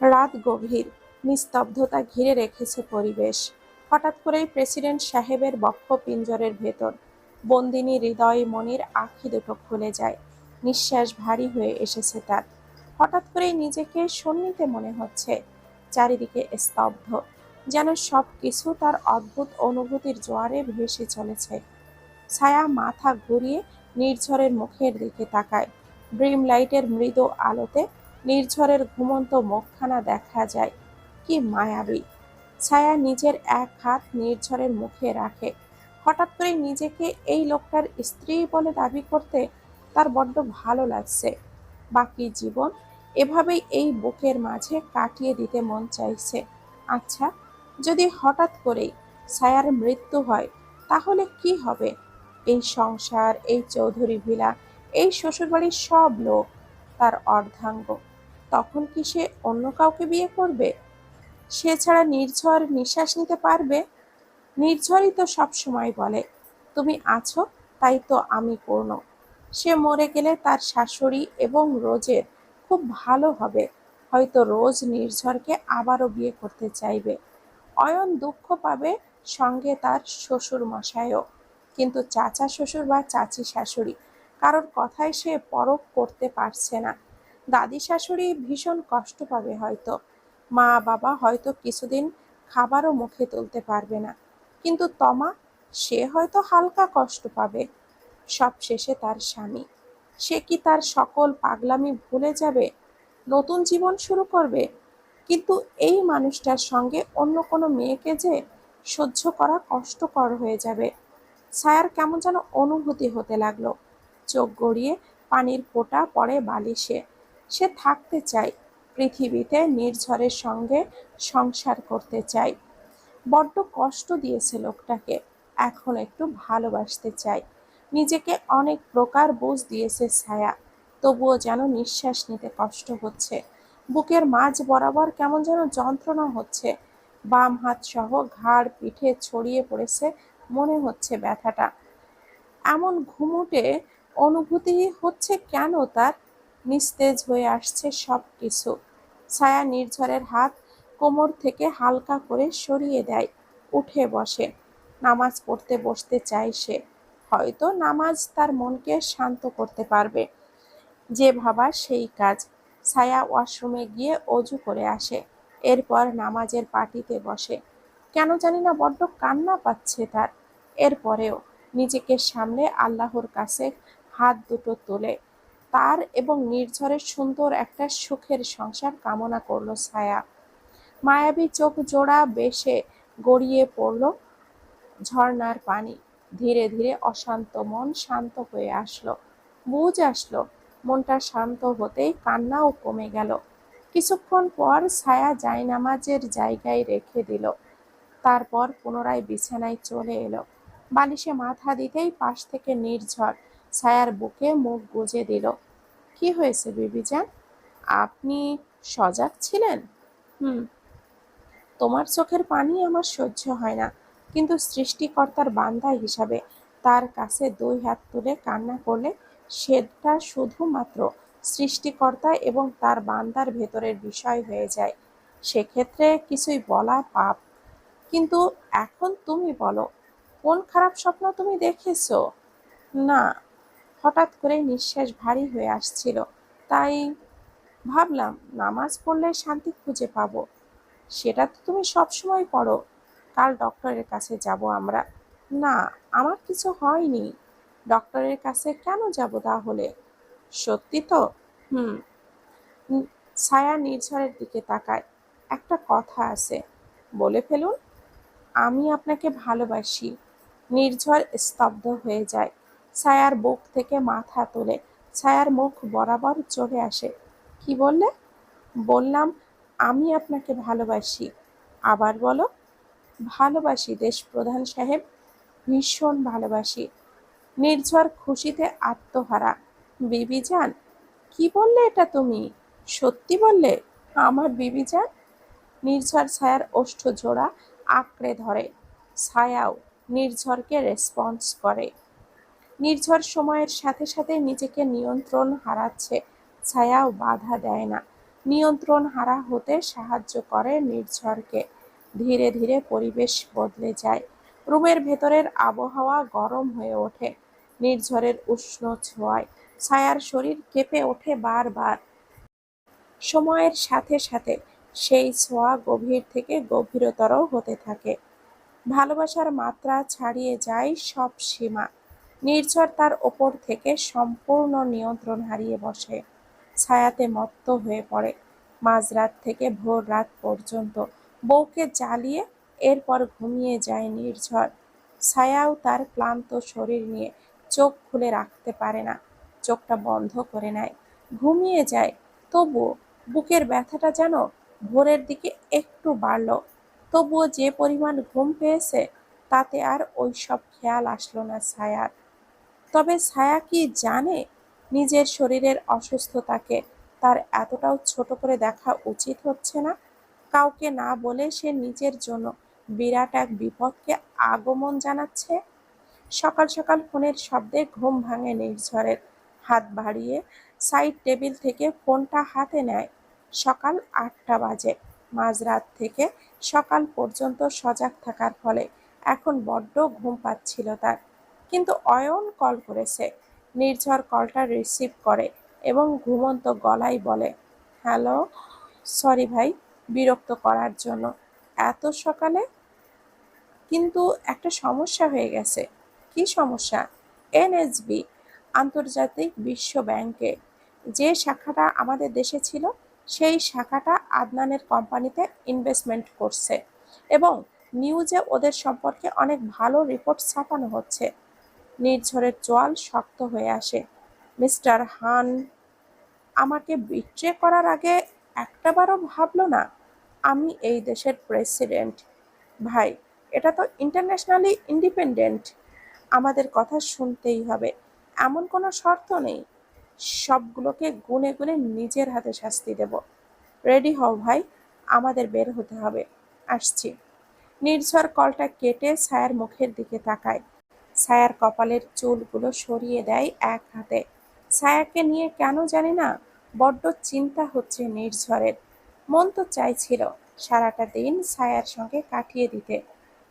রাত গভীর। নিস্তব্ধতা ঘিরে রেখেছে পরিবেশ। হঠাৎ করেই প্রেসিডেন্ট সাহেবের বক্ষ পিঞ্জরের ভেতর। বন্দিনী হৃদয় মনির আঁখি দুটো খুলে যায়। নিঃশ্বাস ভারী হয়ে এসেছে তার। হঠাৎ করেই নিজেকে সন্নিতে মনে হচ্ছে। চারিদিকে স্তব্ধ। যেন সব কিছু তার অদ্ভুত অনুভূতির জোয়ারে ভেসে চলেছে। ছায়া মাথা ঘুরিয়ে নির্ঝরের মুখের দিকে তাকায়। ড্রিম লাইটের মৃদু আলোতে নির্ঝরের ঘুমন্ত মুখখানা দেখা যায়। কি মায়াবী। ছায়া নিজের এক হাত নির্ঝরের মুখে রাখে। হঠাৎ করে নিজেকে এই লোকটার স্ত্রী বলে দাবি করতে তার বড্ড ভালো লাগছে। বাকি জীবন এভাবেই এই বুকের মাঝে কাটিয়ে দিতে মন চাইছে। আচ্ছা যদি হঠাৎ করেই ছায়ার মৃত্যু হয়, তাহলে কি হবে? এই সংসার, এই চৌধুরী ভিলা, এই শ্বশুরবাড়ির সব লোক, তার অর্ধাঙ্গ। তখন কি সে অন্য কাউকে বিয়ে করবে? সে ছাড়া নির্ঝর নিঃশ্বাস নিতে পারবে? নির্ঝরই তো সব সময় বলে, তুমি আছো, তাই তো আমি পূর্ণ সে মরে গেলে তার শাশুড়ি এবং রোজের খুব ভালো হবে। হয়তো রোজ নির্ঝরকে আবারও বিয়ে করতে চাইবে। অয়ন দুঃখ পাবে সঙ্গে তার শ্বশুর মশাইও কিন্তু চাচা শ্বশুর বা চাচি শাশুড়ি, কারোর কথায় সে পরখ করতে পারছে না। দাদি শাশুড়ি ভীষণ কষ্ট পাবে হয়তো। মা বাবা হয়তো কিছুদিন খাবারও মুখে তুলতে পারবে না। কিন্তু তমা, সে হয়তো হালকা কষ্ট পাবে। সব শেষে তার স্বামী। সে কি তার সকল পাগলামি ভুলে যাবে? নতুন জীবন শুরু করবে? কিন্তু এই মানুষটার সঙ্গে অন্য কোনো মেয়েকে যে সহ্য করা কষ্টকর হয়ে যাবে? ছায়ার কেমন যেন অনুভূতি হতে লাগল। চোখ গড়িয়ে পানির ফোঁটা পড়ে বালিশে। সে থাকতে চায়, পৃথিবীতে নির্ঝরের সঙ্গে সংসার করতে চায়। বড্ড কষ্ট দিয়েছে লোকটাকে, এখন একটু ভালোবাসতে চাই নিজেকে অনেক প্রকার বোঝ দিয়েছে ছায়া, তবুও যেন নিঃশ্বাস নিতে কষ্ট হচ্ছে। বুকের মাঝ বরাবর কেমন যেন যন্ত্রণা হচ্ছে। বাম হাত সহ ঘাড় পিঠে ছড়িয়ে পড়েছে মনে হচ্ছে ব্যথাটা। এমন ঘুমুটে অনুভূতি হচ্ছে কেন তার? নিস্তেজ হয়ে আসছে সব কিছু ছায়া নির্ঝরের হাত কোমর থেকে হালকা করে সরিয়ে দেয়, উঠে বসে। নামাজ পড়তে বসতে চায় সে। হয়তো নামাজ তার মনকে শান্ত করতে পারবে। যে ভাবা সেই কাজ। ছায়া ওয়াশরুমে গিয়ে অজু করে আসে। এরপর নামাজের পাটিতে বসে। কেন জানি না বড্ড কান্না পাচ্ছে তার। এরপরেও নিজেকে সামলে আল্লাহর কাছে হাত দুটো তোলে। তার এবং নির্ঝরের সুন্দর একটা সুখের সংসার কামনা করল ছায়া। মায়াবী চোখ জোড়া বেশে গড়িয়ে পড়ল ঝর্ণার পানি। ধীরে ধীরে অশান্ত মন শান্ত হয়ে আসলো। বুঝ আসলো, মনটা শান্ত হতেই কান্নাও কমে গেল। কিছুক্ষণ পর ছায়া জায়নামাজের জায়গায় রেখে দিল। তারপর পুনরায় বিছানায় চলে এলো। বালিশে মাথা দিতেই পাশ থেকে নির্ঝর ছায়ার বুকে মুখ গুজে দিল। কি হয়েছে, বিবিজান? আপনি সজাগ ছিলেন? হুম। তোমার চোখের পানি আমার সহ্য হয় না, কিন্তু সৃষ্টিকর্তার বান্দা হিসাবে তার কাছে দুই হাত তুলে কান্না করলে সেটা শুধুমাত্র সৃষ্টিকর্তা এবং তার বান্দার ভেতরের বিষয় হয়ে যায়। সেক্ষেত্রে কিছুই বলা পাপ। কিন্তু এখন তুমি বলো, কোন খারাপ স্বপ্ন তুমি দেখেছ? না হঠাৎ করে নিঃশ্বাস ভারী হয়ে আসছিল। তাই ভাবলাম, নামাজ পড়লে শান্তি খুঁজে পাবো। সেটা তো তুমি সবসময় পড়ো। কাল ডক্টরের কাছে যাব আমরা। না, আমার কিছু হয়নি। ডক্টরের কাছে কেন যাব তাহলে? সত্যি তো? হুম। ছায়া নির্ঝরের দিকে তাকায়। একটা কথা আছে। বলে ফেলুন। আমি আপনাকে ভালোবাসি। নির্ঝর স্তব্ধ হয়ে যায়। ছায়ার বুক থেকে মাথা তোলে, ছায়ার মুখ বরাবর চলে আসে। কি বললে? বললাম, আমি আপনাকে ভালোবাসি। আবার বলো। ভালোবাসি দেশ প্রধান সাহেব, ভীষণ ভালোবাসি। নির্ঝর খুশিতে আত্মহারা। বিবি যান কি বললে এটা তুমি? সত্যি বললে, আমার বিবি যান নির্ঝর ছায়ার ওষ্ঠ জোড়া আঁকড়ে ধরে। ছায়াও নির্ঝরকে রেসপন্স করে। নির্ঝর সময়ের সাথে সাথে নিজেকে নিয়ন্ত্রণ হারাচ্ছে, ছায়াও বাধা দেয় না। নিয়ন্ত্রণ হারা হতে সাহায্য করে নির্ঝরকে। ধীরে ধীরে পরিবেশ বদলে যায়। রুমের ভেতরের আবহাওয়া গরম হয়ে ওঠে। নির্ঝরের উষ্ণ ছোঁয়ায় ছায়ার শরীর কেঁপে ওঠে বারবার। সময়ের সাথে সাথে সেই ছোঁয়া গভীর থেকে গভীরতর হতে থাকে। ভালোবাসার মাত্রা ছাড়িয়ে যায় সব সীমা। নির্ঝর তার ওপর থেকে সম্পূর্ণ নিয়ন্ত্রণ হারিয়ে বসে। ছায়াতে মত্ত হয়ে পড়ে। মাঝরাত থেকে ভোর রাত পর্যন্ত বউকে জ্বালিয়ে এরপর ঘুমিয়ে যায় নির্ঝর। ছায়াও তার ক্লান্ত শরীর নিয়ে চোখ খুলে রাখতে পারে না। চোখটা বন্ধ করে নেয়। ঘুমিয়ে যায়। তবুও বুকের ব্যথাটা যেন ভোরের দিকে একটু বাড়ল। তবুও যে পরিমাণ ঘুম পেয়েছে তাতে আর ওই সব খেয়াল আসলো না ছায়ার। তবে ছায়া কি জানে নিজের শরীরের অসুস্থতাকে? তার এতটাও ছোট করে দেখা উচিত হচ্ছে না। কাউকে না বলে সে নিজের জন্য বিরাট এক বিপদকে আগমন জানাচ্ছে। সকাল সকাল ফোনের শব্দে ঘুম ভাঙে নির্ঝরের। হাত বাড়িয়ে সাইড টেবিল থেকে ফোনটা হাতে নেয়। সকাল আটটা বাজে। মাঝরাত থেকে সকাল পর্যন্ত সজাগ থাকার ফলে এখন বড্ড ঘুম পাচ্ছিল তার। কিন্তু অয়ন কল করেছে। নির্ঝর কলটা রিসিভ করে এবং ঘুমন্ত গলায় বলে, হ্যালো, সরি ভাই, বিরক্ত করার জন্য। এত সকালে? কিন্তু একটা সমস্যা হয়ে গেছে। কি সমস্যা? এনএসবি, আন্তর্জাতিক বিশ্ব ব্যাংকে। যে শাখাটা আমাদের দেশে ছিল, সেই শাখাটা আদনানের কোম্পানিতে ইনভেস্টমেন্ট করছে এবং নিউজে ওদের সম্পর্কে অনেক ভালো রিপোর্ট ছাপানো হচ্ছে। নির্ঝরের চোয়াল শক্ত হয়ে আসে। মিস্টার হান, আমাকে বিট্রে করার আগে একটাবারও ভাবলো না, আমি এই দেশের প্রেসিডেন্ট। ভাই, এটা তো ইন্টারন্যাশনালি ইন্ডিপেন্ডেন্ট। আমাদের কথা শুনতেই হবে, এমন কোনো শর্ত নেই। সবগুলোকে গুনে গুনে নিজের হাতে শাস্তি দেব। রেডি হও ভাই, আমাদের বের হতে হবে। আসছি। নির্ঝর কলটা কেটে ছায়ার মুখের দিকে তাকায়। ছায়ার কপালের চুলগুলো সরিয়ে দেয় এক হাতে। ছায়াকে নিয়ে কেন জানি না, বড্ড চিন্তা হচ্ছে নির্ঝরের। মন তো চাইছিল সারাটা দিন ছায়ার সঙ্গে কাটিয়ে দিতে,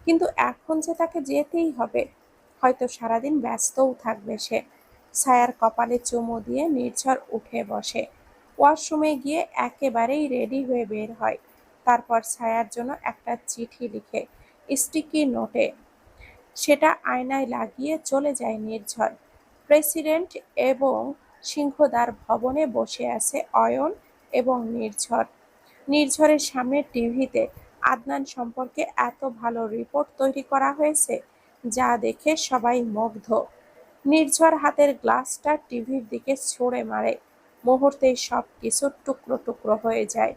কিন্তু এখন যে তাকে যেতেই হবে, হয়তো সারাদিন ব্যস্তও থাকবে সে। ছায়ার কপালে চুমু দিয়ে নির্ঝর উঠে বসে। ওয়াশরুমে গিয়ে একেবারেই রেডি হয়ে বের হয়। তারপর ছায়ার জন্য একটা চিঠি লিখে, স্টিকি নোটে সেটা আয়নায় লাগিয়ে চলে যায় নির্ঝর প্রেসিডেন্ট এবং সিংহদার ভবনে বসে আছে অয়ন এবং নির্ঝর। নির্ঝরের সামনে টিভিতে আদনান সম্পর্কে এত ভালো রিপোর্ট তৈরি করা হয়েছে যা দেখে সবাই মুগ্ধ। নির্ঝর হাতের গ্লাসটা টিভির দিকে ছুঁড়ে মারে। মুহূর্তেই সব কিছু টুকরো টুকরো হয়ে যায়।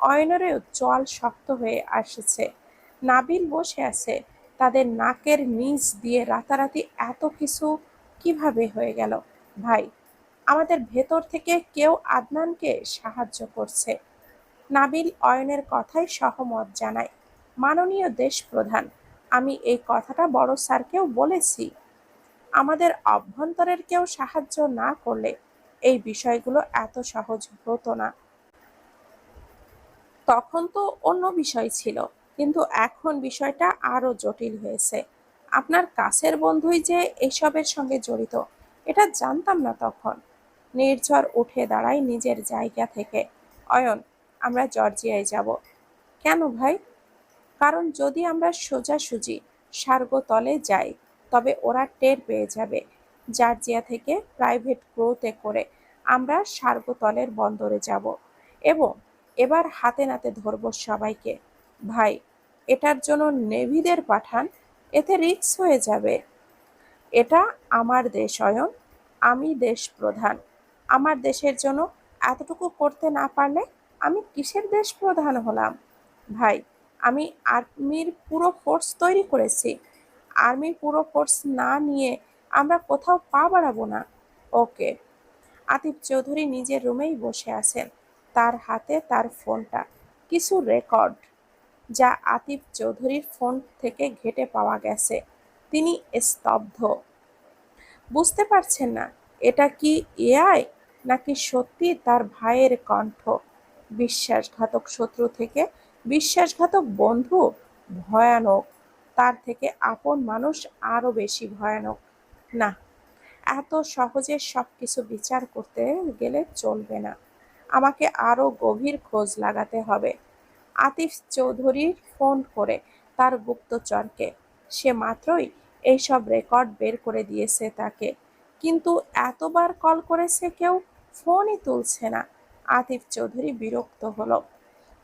অয়নেরও জল শক্ত হয়ে আসছে। নাবিল বসে আছে। তাদের নাকের নিচ দিয়ে রাতারাতি এত কিছু কীভাবে হয়ে গেল? ভাই, আমাদের ভেতর থেকে কেউ আদনানকে সাহায্য করছে। নাবিল অয়নের কথায় সহমত জানায়, মাননীয় দেশ প্রধান আমি এই কথাটা বড় স্যারকেও বলেছি। আমাদের অভ্যন্তরের কেউ সাহায্য না করলে এই বিষয়গুলো এত সহজ হতো না। তখন তো অন্য বিষয় ছিল। কিন্তু এখন বিষয়টা আরও জটিল হয়েছে। আপনার কাছের বন্ধুই যে এসবের সঙ্গে জড়িত, এটা জানতাম না তখন। নির্ঝর উঠে দাঁড়ায় নিজের জায়গা থেকে। অয়ন, আমরা জর্জিয়ায় যাব। কেন ভাই? কারণ যদি আমরা সোজাসুজি সার্গতলে যাই, তবে ওরা টের পেয়ে যাবে। জর্জিয়া থেকে প্রাইভেট ক্রোতে করে আমরা সার্গতলের বন্দরে যাব এবং এবার হাতে নাতে ধরবো সবাইকে। ভাই, এটার জন্য নেভিদের পাঠান, এতে রিস্ক হয়ে যাবে। এটা আমার দেশ, অয়ন। আমি দেশ প্রধান। আমার দেশের জন্য এতটুকু করতে না পারলে আমি কিসের দেশ প্রধান হলাম? ভাই, আমি আর্মির পুরো ফোর্স তৈরি করেছি। আর্মির পুরো ফোর্স না নিয়ে আমরা কোথাও পা বাড়াবো না। ওকে। আতিফ চৌধুরী নিজের রুমেই বসে আছেন। তার হাতে তার ফোনটা। কিছু রেকর্ড। যা আতিফ চৌধুরীর ফোন থেকে ঘেটে পাওয়া গেছে। তিনি স্তব্ধ। বুঝতে পারছেন না, এটা কি এআই নাকি সত্যি তার ভাইয়ের কণ্ঠ? বিশ্বাসঘাতক শত্রু থেকে বিশ্বাসঘাতক বন্ধু? ভয়ানক। তার থেকে আপন মানুষ আরও বেশি ভয়ানক। না, এত সহজে সব কিছু বিচার করতে গেলে চলবে না। আমাকে আরও গভীর খোঁজ লাগাতে হবে। আতিফ চৌধুরীর ফোন করে তার গুপ্তচরকে। সে মাত্রই এইসব রেকর্ড বের করে দিয়েছে তাকে। কিন্তু এতবার কল করেছে কেউ? ফোনই তুলছে না। আতিফ চৌধুরী বিরক্ত হলো।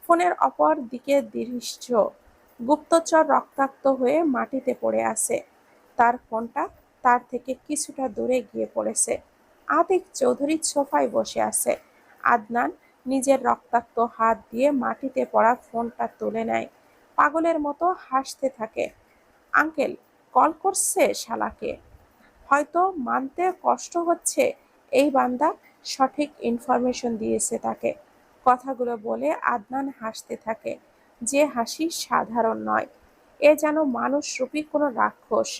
ফোনের অপর দিকে দৃশ্য। গুপ্তচর রক্তাক্ত হয়ে মাটিতে পড়ে আছে। তার ফোনটা তার থেকে কিছুটা দূরে গিয়ে পড়েছে। আতিক চৌধুরী সোফায় বসে আছে। আদনান নিজের রক্তাক্ত হাত দিয়ে মাটিতে পড়া ফোনটা তুলে নেয়। পাগলের মতো হাসতে থাকে। আঙ্কেল, কল করছে শালাকে। হয়তো মানতে কষ্ট হচ্ছে, এই বান্দা সঠিক ইনফরমেশন দিয়েছে তাকে। কথাগুলো বলে আদনান হাসতে থাকে। যে হাসি সাধারণ নয়। এ যেন মানুষরূপী কোনো রাক্ষস।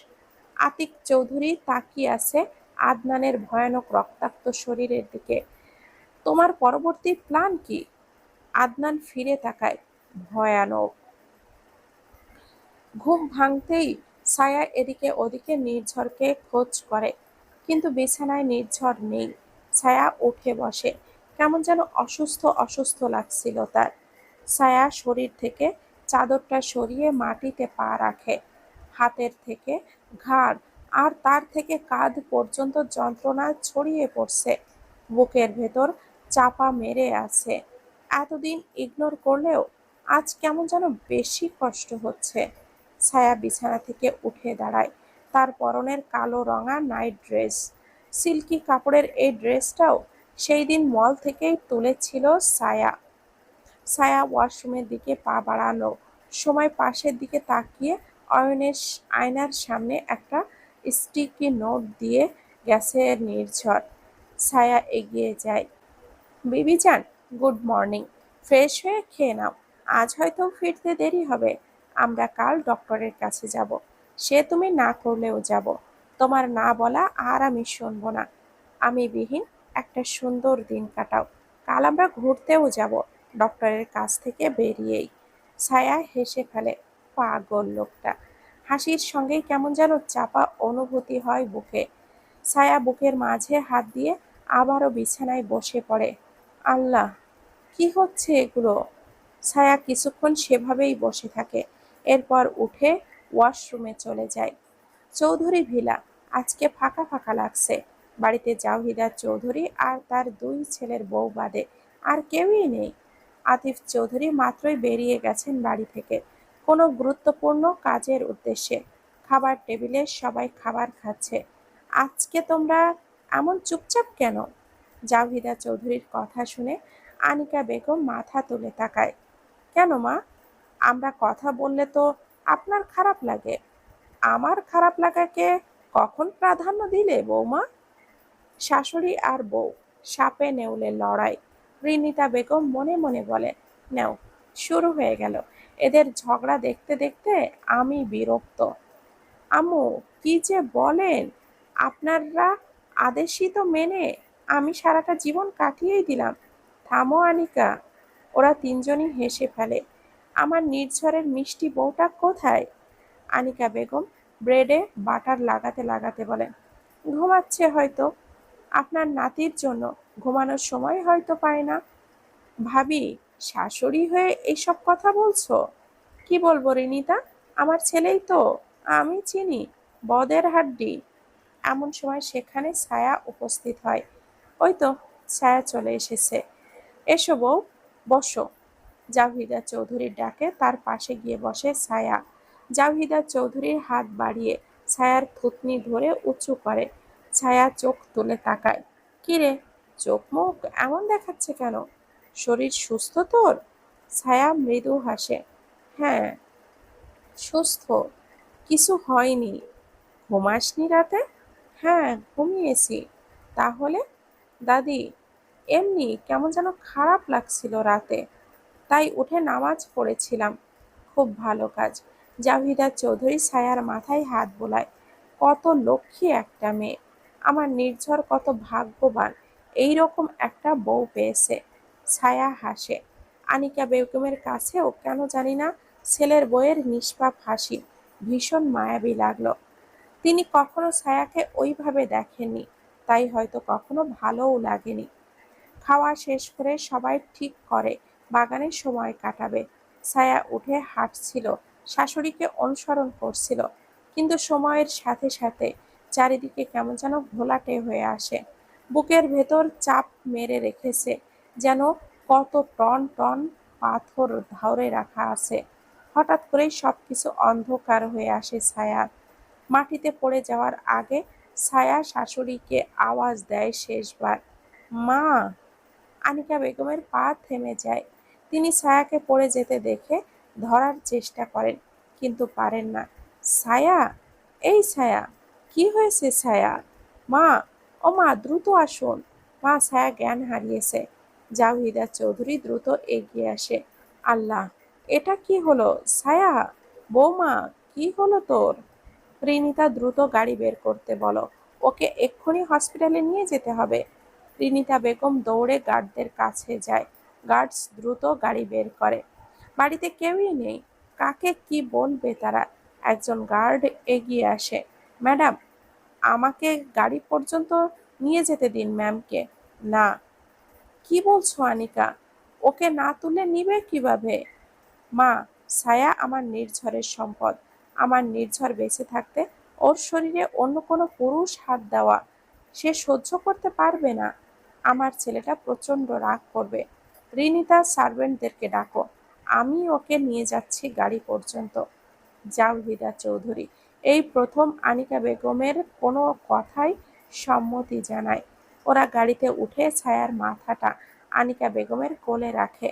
আতিক চৌধুরী তাকিয়ে আছে আদনানের ভয়ানক রক্তাক্ত শরীরের দিকে। তোমার পরবর্তী প্ল্যান কি? আদনান ফিরে তাকায়, ভয়ানক। ঘুম ভাঙতেই ছায়া এদিকে ওদিকে নির্ঝরকে খোঁজ করে, কিন্তু বিছানায় নির্ঝর নেই। ছায়া উঠে বসে, কেমন যেন অসুস্থ অসুস্থ লাগছিল তার। ছায়া শরীর থেকে চাদরটা সরিয়ে মাটিতে পা রাখে। হাতের থেকে ঘাড় আর তার থেকে কাঁধ পর্যন্ত যন্ত্রণা ছড়িয়ে পড়ছে। বুকের ভেতর চাপা মেরে আছে। এতদিন ইগনোর করলেও আজ কেমন যেন বেশি কষ্ট হচ্ছে। ছায়া বিছানা থেকে উঠে দাঁড়ায়। তার পরনের কালো রঙা নাইট ড্রেস সিল্কি কাপড়ের এই ড্রেসটাও সেই দিন মল থেকেই তুলেছিল ছায়া। ছায়া ওয়াশরুমের দিকে পা বাড়ানো সময় পাশের দিকে তাকিয়ে অয়নের আয়নার সামনে একটা স্টিকি নোট দিয়ে গেছে নির্ঝর। ছায়া এগিয়ে যায়। বেবি যান গুড মর্নিং, ফ্রেশ হয়ে খেয়ে নাও, আজ হয়তো ফিরতে দেরি হবে, আমরা কাল ডক্টরের কাছে যাব, সে তুমি না করলেও যাব, তোমার না বলা আর আমি শুনব না, আমি বিহীন একটা সুন্দর দিন কাটাও, কাল আমরা ঘুরতেও যাব, ডক্টরের কাছ থেকে বেরিয়েই। ছায়া হেসে ফেলে, পাগল লোকটা, হাসির সঙ্গেই কেমন যেন চাপা অনুভূতি হয় বুকে। ছায়া বুকের মাঝে হাত দিয়ে আবারও বিছানায় বসে পড়ে। আল্লাহ, কি হচ্ছে এগুলো? ছায়া কিছুক্ষণ সেভাবেই বসে থাকে, এরপর উঠে ওয়াশরুমে চলে যায়। চৌধুরী ভিলা, আজকে ফাঁকা ফাঁকা লাগছে। বাড়িতে জাহিদা চৌধুরী আর তার দুই ছেলের বউ বাদে আর কেউই নেই। আতিফ চৌধুরী মাত্রই বেরিয়ে গেছেন বাড়ি থেকে। কোনো গুরুত্বপূর্ণ কাজের উদ্দেশ্যে। খাবার টেবিলে সবাই খাবার খাচ্ছে। আজকে তোমরা এমন চুপচাপ কেন? জাহিদা চৌধুরীর কথা শুনে আনিকা বেগম মাথা তুলে তাকায়। কেন মা? আমরা কথা বললে তো আপনার খারাপ লাগে। আমার খারাপ লাগাকে কখন প্রাধান্য দিলে বৌমা? শাশুড়ি আর বউ সাপে নেউলে লড়াই। রিনিতা বেগম মনে মনে বলে, নেও, শুরু হয়ে গেল। এদের ঝগড়া দেখতে দেখতে আমি বিরক্ত। আম্মু, কি যে বলেন? আপনারা আদেশই তো মেনে আমি সারাটা জীবন কাটিয়েই দিলাম। থামো, আনিকা। ওরা তিনজনই হেসে ফেলে। আমার নির্ঝরের মিষ্টি বউটা কোথায়? আনিকা বেগম ব্রেডে বাটার লাগাতে লাগাতে বলেন ঘুমাচ্ছে হয়তো। আপনার নাতির জন্য ঘুমানোর সময় হয়তো পায় না। ভাবি, শাশুড়ি হয়ে এইসব কথা বলছো? কি বলব রিনিতা? আমার ছেলেই তো, আমি চিনি, বদের হাড্ডি। এমন সময় সেখানে ছায়া উপস্থিত হয়। ওই তো ছায়া চলে এসেছে। এসো বউ, বসো। জাভিদা চৌধুরীর ডাকে তার পাশে গিয়ে বসে ছায়া। জাভিদা চৌধুরীর হাত বাড়িয়ে ছায়ার থুতনি ধরে উঁচু করে। ছায়া চোখ তুলে তাকায়। কিরে চোখ মুখ এমন দেখাচ্ছে কেন? শরীর সুস্থ তোর? ছায়া মৃদু হাসে। হ্যাঁ সুস্থ। কিছু হয়নি। ঘুমাসনি রাতে? হ্যাঁ ঘুমিয়েছি। তাহলে? দাদি, এমনি কেমন যেন খারাপ লাগছিল রাতে। তাই উঠে নামাজ পড়েছিলাম। খুব ভালো কাজ। জাভিদা চৌধুরী ছায়ার মাথায় হাত বোলায়। কত লক্ষ্মী একটা মেয়ে। আমার নির্ঝর কত ভাগ্যবান। এই রকম একটা বউ পেয়েছে। ছায়া হাসে। আনিকা বেগমের কাছেও কেন জানি না ছেলের বইয়ের নিষ্পাপ হাসি। ভীষণ মায়াবী লাগল। তিনি কখনো ছায়াকে ওইভাবে দেখেননি। তাই হয়তো কখনো ভালোও লাগেনি। খাওয়া শেষ করে সবাই ঠিক করে বাগানে সময় কাটাবে। ছায়া উঠে হাঁটছিল, শাশুড়িকে অনুসরণ করছিল, কিন্তু সময়ের সাথে সাথে চারিদিকে কেমন যেন ঘোলাটে হয়ে আসে। বুকের ভেতর চাপ মেরে রেখেছে, যেন কত টন টন পাথর ধরে রাখা আছে। হঠাৎ করেই সবকিছু অন্ধকার হয়ে আসে ছায়ার মাটিতে পড়ে যাওয়ার আগে ছায়া শাশুড়িকে আওয়াজ দেয় শেষবার। মা! আনিকা বেগমের পা থেমে যায়। তিনি ছায়াকে পড়ে যেতে দেখে ধরার চেষ্টা করেন, কিন্তু পারেন না। ছায়া? এই ছায়া? কি হয়েছে ছায়া? মা, ও মা, দ্রুত আসুন। মা ছায়া জ্ঞান হারিয়েছে। জাহিদা চৌধুরী দ্রুত এগিয়ে আসে। আল্লাহ, এটা কি হলো? ছায়া? বৌমা, কি হলো তোর? রিনিতা দ্রুত গাড়ি বের করতে বলো। ওকে এক্ষুনি হসপিটালে নিয়ে যেতে হবে। রিনিতা বেগম দৌড়ে গার্ডদের কাছে যায়। গার্ডস দ্রুত গাড়ি বের করে। বাড়িতে কেউই নেই। কাকে কি বলবে তারা? একজন গার্ড এগিয়ে আসে। ম্যাডাম, আমাকে গাড়ি পর্যন্ত নিয়ে যেতে দিন ম্যামকে। না। কি বলছো আনিকা? ওকে না তুলে নিবে কীভাবে? মা, ছায়া আমার নির্ঝরের সম্পদ। আমার নির্ঝর বেঁচে থাকতে ওর শরীরে অন্য কোনো পুরুষ হাত দেওয়া সে সহ্য করতে পারবে না। আমার ছেলেটা প্রচণ্ড রাগ করবে। রিনিতা সার্ভেন্টদেরকে ডাকো। আমি ওকে নিয়ে যাচ্ছি গাড়ি পর্যন্ত। জাওহিদা চৌধুরী। এই প্রথম আনিকা বেগমের কোনো কথাই সম্মতি জানায়। ওরা গাড়িতে উঠে ছায়ার মাথাটা আনিকা বেগমের কোলে রাখে।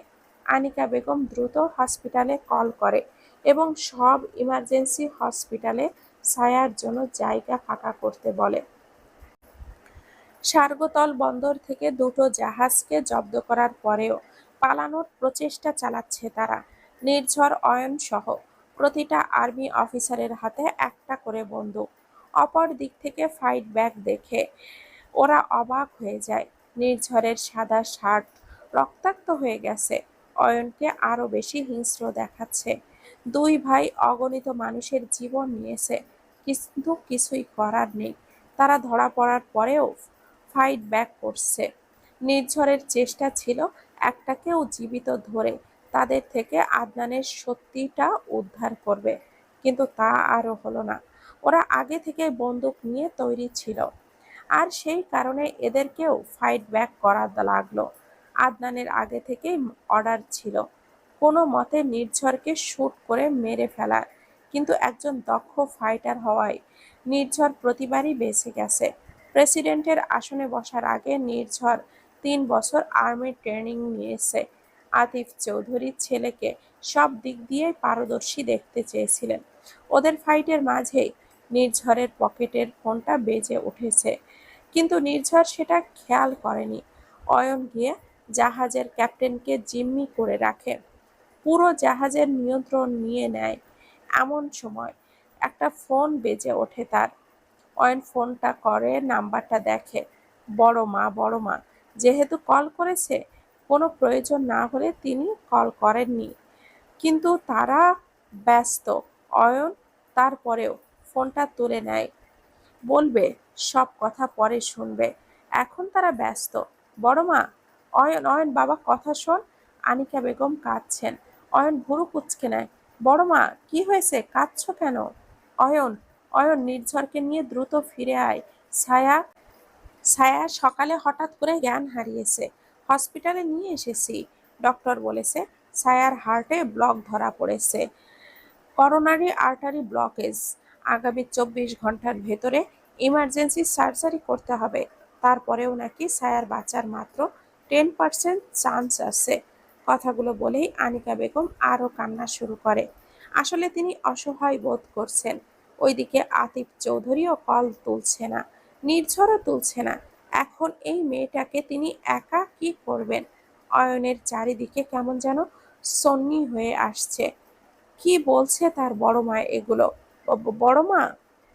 আনিকা বেগম দ্রুত হসপিটালে কল করে। এবং সব ইমার্জেন্সি হসপিটালে ছায়ার জন্য জায়গা ফাঁকা করতে বলে। সার্গতল বন্দর থেকে দুটো জাহাজকে জব্দ করার পরেও পালানোর প্রচেষ্টা চালাচ্ছে তারা। নির্ঝর অয়ন সহ প্রতিটা আর্মি অফিসারের হাতে একটা করে বন্দুক। অপর দিক থেকে ফাইট ব্যাক দেখে ওরা অবাক হয়ে যায়। নির্ঝরের সাদা শার্ট রক্তাক্ত হয়ে গেছে। অয়নকে আরও বেশি হিংস্র দেখাচ্ছে। দুই ভাই অগণিত মানুষের জীবন নিয়েছে। কিন্তু কিছুই করার নেই। তারা ধরা পড়ার পরেও ফাইট ব্যাক করছে। নির্ঝরের চেষ্টা ছিল একটাকেও জীবিত ধরে তাদের থেকে আদনানের সত্যিটা উদ্ধার করবে। কিন্তু তা আরও হলো না। ওরা আগে থেকে বন্দুক নিয়ে তৈরি ছিল। আর সেই কারণে এদেরকেও ফাইট ব্যাক করা লাগল। আদনানের আগে থেকেই অর্ডার ছিল। কোনো মতে নির্ঝরকে শ্যুট করে মেরে ফেলার কিন্তু একজন দক্ষ ফাইটার হওয়ায় নির্ঝর প্রতিবারই বেঁচে গেছে। প্রেসিডেন্টের আসনে বসার আগে নির্ঝর তিন বছর আর্মি ট্রেনিং নিয়েছে। আতিফ চৌধুরীর ছেলেকে সব দিক দিয়ে পারদর্শী দেখতে চেয়েছিলেন। ওদের ফাইটের মাঝেই নির্ঝরের পকেটের ফোনটা বেজে উঠেছে। কিন্তু নির্ঝর সেটা খেয়াল করেনি। অয়ন গিয়ে জাহাজের ক্যাপ্টেনকে জিম্মি করে রাখে। পুরো জাহাজের নিয়ন্ত্রণ নিয়ে নেয় এমন সময়। একটা ফোন বেজে ওঠে তার। অয়ন ফোনটা করে, নাম্বারটা দেখে। বড় মা বড় মা, যেহেতু কল করেছে, কোনো প্রয়োজন না হলে তিনি কল করেননি। কিন্তু তারা ব্যস্ত। অয়ন তারপরেও ফোনটা তুলে নেয়। বলবে, সব কথা পরে শুনবে। এখন তারা ব্যস্ত। বড় মা, অয়ন অয়ন, বাবা, কথা শোন। আনিকা বেগম কাঁদছেন। অয়ন ভুরু কুচকে নেয়। বড় মা, কি হয়েছে? কাঁদছ কেন? অয়ন অয়ন নির্ঝরকে নিয়ে দ্রুত ফিরে আয়। ছায়া ছায়া সকালে হঠাৎ করে জ্ঞান হারিয়েছে। হসপিটালে নিয়ে এসেছি, ডক্টর বলেছে। ছায়ার হার্টে ব্লক ধরা পড়েছে। Coronary artery blockage. আগামী চব্বিশ ঘণ্টার ভেতরে ইমার্জেন্সি সার্জারি করতে হবে। তারপরেও নাকি ছায়ার বাঁচার মাত্র টেন পার্সেন্ট চান্স আছে। কথাগুলো বলেই আনিকা বেগম আরও কান্না শুরু করে। আসলে তিনি অসহায় বোধ করছেন। ওইদিকে আতিফ চৌধুরীও কল তুলছে না, নির্ঝরও তুলছে না। এখন এই মেয়েটাকে তিনি একা কি করবেন? অয়নের চারিদিকে কেমন যেন সন্নি হয়ে আসছে। কি বলছে তার বড় মা এগুলো? বড় মা?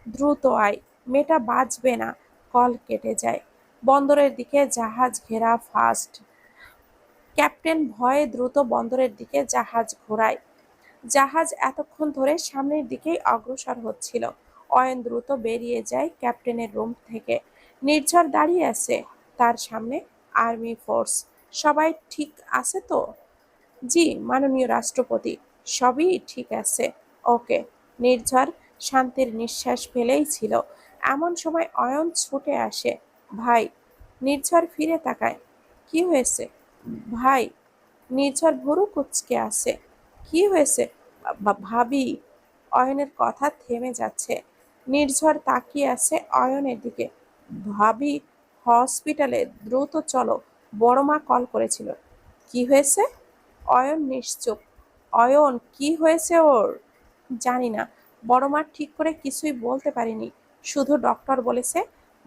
দ্রুত আয়, মেয়েটা বাঁচবে না, কল কেটে যায়। বন্দরের দিকে জাহাজ ঘেরা ফাস্ট ক্যাপ্টেন ভয়ে দ্রুত বন্দরের দিকে জাহাজ ঘোরায়। জাহাজ এতক্ষণ ধরে সামনের দিকেই অগ্রসর হচ্ছিল। অয়ন দ্রুত বেরিয়ে যায় ক্যাপ্টেনের রুম থেকে। নির্ঝর দাঁড়িয়ে আছে তার সামনে আর্মি ফোর্স। সবাই ঠিক আছে তো? জি, মাননীয় রাষ্ট্রপতি, সবই ঠিক আছে। ওকে, নির্ঝর শান্তির নিঃশ্বাস ফেলেই ছিল। এমন সময় অয়ন ছুটে আসে। ভাই, নির্ঝর ফিরে তাকায়। কি হয়েছে? ভাই, নির্ঝর ভুরু কুচকে আসে কি হয়েছে? ভাবি, অয়নের কথা থেমে যাচ্ছে। নির্ঝর তাকিয়ে আছে অয়নের দিকে। ভাবি, হসপিটালে দ্রুত চলো, বড় মা কল করেছিল। কি হয়েছে? অয়ন নিশ্চুপ। অয়ন, কি হয়েছে ওর? জানি না। বড় মা ঠিক করে কিছুই বলতে পারিনি। শুধু ডক্টর বলেছে,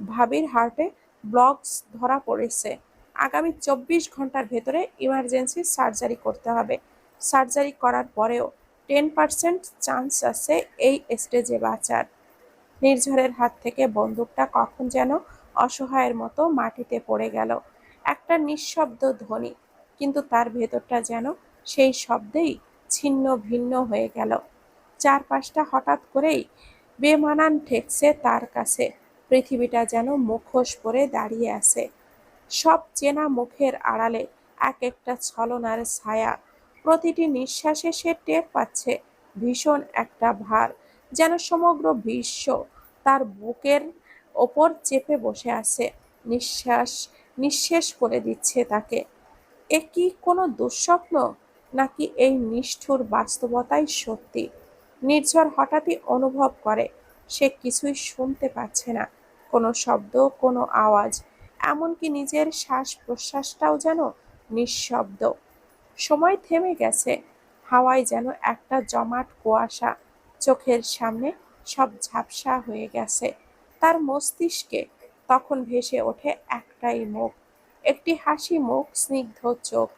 ভাবির হার্টে ব্লকস ধরা পড়েছে। আগামী চব্বিশ ঘণ্টার ভেতরে ইমার্জেন্সি সার্জারি করতে হবে। সার্জারি করার পরেও টেন পার্সেন্ট চান্স আছে এই স্টেজে বাঁচার। নির্ঝরের হাত থেকে বন্দুকটা কখন যেন অসহায়ের মতো মাটিতে পড়ে গেল। একটা নিঃশব্দ ধ্বনি, কিন্তু তার ভেতরটা যেন সেই শব্দেই ছিন্ন ভিন্ন হয়ে গেল। চারপাশটা হঠাৎ করেই বেমানান ঠেকছে তার কাছে। পৃথিবীটা যেন মুখোশ পরে দাঁড়িয়ে আছে। সব চেনা মুখের আড়ালে এক একটা ছলনার ছায়া। প্রতিটি নিঃশ্বাসে সে টের পাচ্ছে ভীষণ একটা ভার, যেন সমগ্র বিশ্ব তার বুকের ওপর চেপে বসে আছে, নিঃশ্বাস নিঃশেষ করে দিচ্ছে তাকে। এ কি কোনো দুঃস্বপ্ন, নাকি এই নিষ্ঠুর বাস্তবতাই সত্যি? নির্ঝর হঠাৎই অনুভব করে, সে কিছুই শুনতে পাচ্ছে না। কোনো শব্দ, কোনো আওয়াজ এমনকি নিজের শ্বাস প্রশ্বাসটাও যেন নিঃশব্দ। সময় থেমে গেছে, হাওয়ায় যেন একটা জমাট কুয়াশা চোখের সামনে সব ঝাপসা হয়ে গেছে। তার মস্তিষ্কে তখন ভেসে ওঠে একটাই মুখ, একটি হাসি মুখ, স্নিগ্ধ চোখ,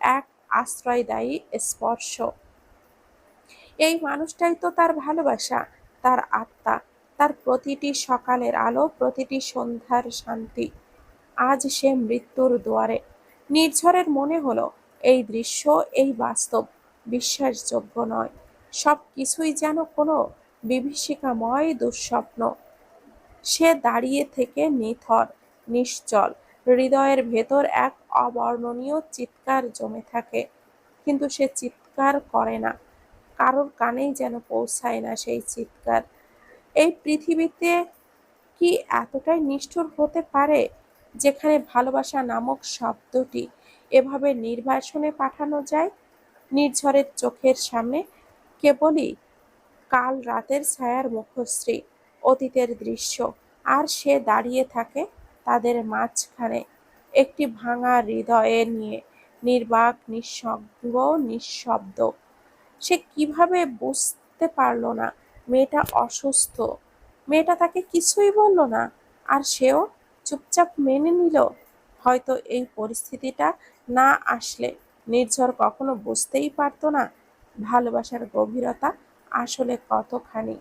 এক আশ্রয়দায়ী স্পর্শ। এই মানুষটাই তো তার ভালোবাসা, তার আত্মা, তার প্রতিটি সকালের আলো, প্রতিটি সন্ধ্যার শান্তি। আজ সে মৃত্যুর দুয়ারে। নির্ঝরের মনে হলো, এই দৃশ্য, এই বাস্তব বিশ্বাসযোগ্য নয়। সব কিছুই যেন কোনো বিভীষিকাময় দুঃস্বপ্ন। সে দাঁড়িয়ে থেকে নিথর, নিশ্চল, হৃদয়ের ভেতর এক অবর্ণনীয় চিৎকার জমে থাকে। কিন্তু সে চিৎকার করে না। কারোর কানেই যেন পৌঁছায় না সেই চিৎকার। এই পৃথিবীতে কি এতটাই নিষ্ঠুর হতে পারে? যেখানে ভালোবাসা নামক শব্দটি এভাবে নির্বাসনে পাঠানো যায়, নির্ঝরের চোখের সামনে কেবলই কাল রাতের ছায়ার মুখশ্রী, অতীতের দৃশ্য। আর সে দাঁড়িয়ে থাকে তাদের মাঝখানে একটি ভাঙা হৃদয়ে নিয়ে। নির্বাক, নিঃসঙ্গ, নিঃশব্দ। সে কীভাবে বুঝতে পারল না মেয়েটা অসুস্থ? মেয়েটা তাকে কিছুই বলল না। আর সেও চুপচাপ মেনে নিল, হয়তো এই পরিস্থিতিটা না আসলে নির্ঝর কখনো বুঝতেই পারতো না। ভালোবাসার গভীরতা আসলে কতখানি?